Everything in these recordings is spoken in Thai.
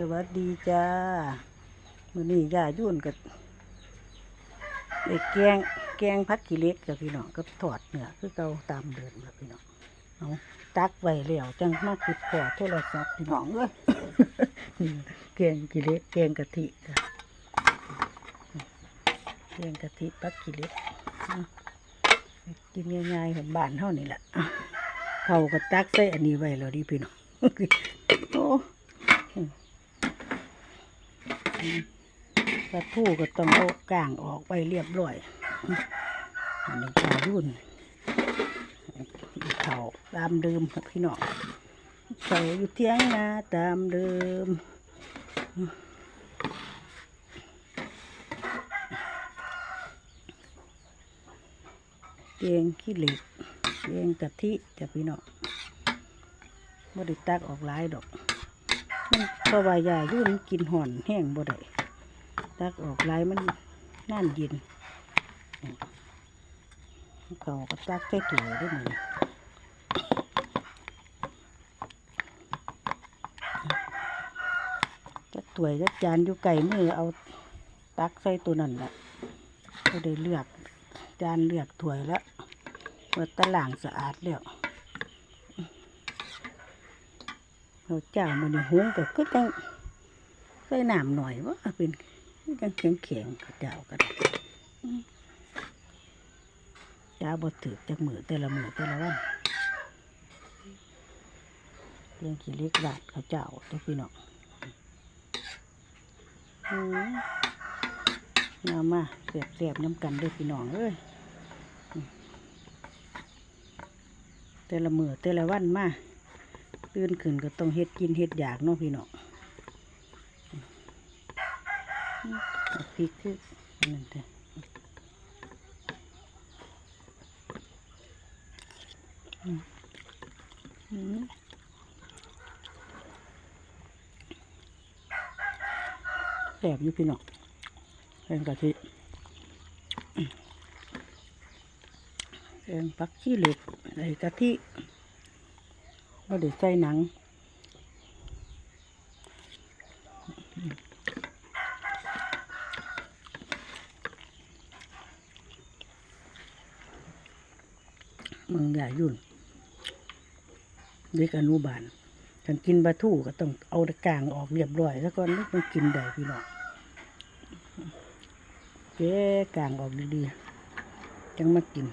สวัสดีจ้ามื้อนี้ย่ายุ่นกับไอ้แกงแกงพักขี้เล็กกับพี่น้องกับทอดเนื้อคือเก่าตามเดิมล่ะพี่น้องเอาตักไว้แล้วจังมาคิดพอโทรศัพท์พี่น้องเอ้ยแกงขี้เล็กแกงกะทิจ้ะแกงกะทิพักขี้เล็กกินง่ายๆของบ้านเท่านี่แหละเอาเขาก็ตักใส่อันนี้ไว้แล้วดิพี่น้องโอ้ ปลาทูก็ต้องเอากลางออกไปเรียบร้อยอันนี้ปลารุ่นเขาตามเดิมครับพี่น้องเขาอยู่เที่ยงนาตามเดิมเกงขี้เหล็กเกงกะทิจะพี่น้องบ่ได้ตักออกหลายดอก มันเพราะว่ายายุ่นกินห่อนแห้งบ่ได้ตักออกลายมันน่านเย็นเขาก็ตักใส่ถุงด้วยมันจักถ้วจักจานอยู่ไก่มือเอาตักใส่ตัวนั่นแหละก็ได้เลือกจานเลือกถ้วแล้วว่าตะหล่างสะอาดแล้ว เขาเจ้ามันหุงก็คือจังใส่น้ำหน่อยว่าเป็นคือจังแข็งแข็งๆเขาเจ้าก็ได้อืมเจ้าบ่ถือจากมือแต่ละมือแต่ละวันเลี้ยงขี้เล็กลาดเขาเจ้าตัวพี่น้องอืมเอามาเสียบเสียบน้ำกันด้วยพี่น้องเอ้ยแต่ละมือแต่ละวันมา ตื่นขึ้นก็ต้องเฮ็ดกินเฮ็ดอยากเนาะพี่เอาะพริกคือนั่นเถอะอืมแซ่บอยู่พี่น้องแกงกะทิอืมแกงปักขี้เหล็กใส่กะทิ เราเดี๋ยวใส่หนัง เมืองใหญ่ยุ่นเด็กอนุบาลกันกินปลาทูก็ต้องเอาตะกางออกเรียบร้อยแล้วก่อนแล้วมันกินได้พี่น้องเจ๊กางออกดีๆจังมากิน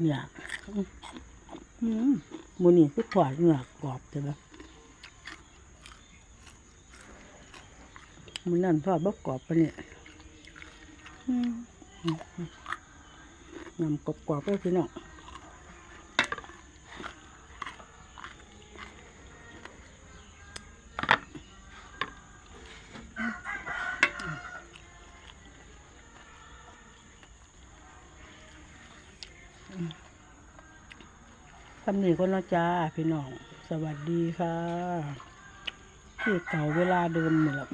เนี่ย มหมูนี่คือถอดเนื้อกรอบใช่ไหมมันนั่นทอดบกกรอบปะเนี่ยอืมอืมอืมนำกรอบกรอบๆไปพี่น้องทำนี่คนละจ้าพี่น้อง สวัสดีค่ะที่เก่าเวลาเดิมหมดแล้ว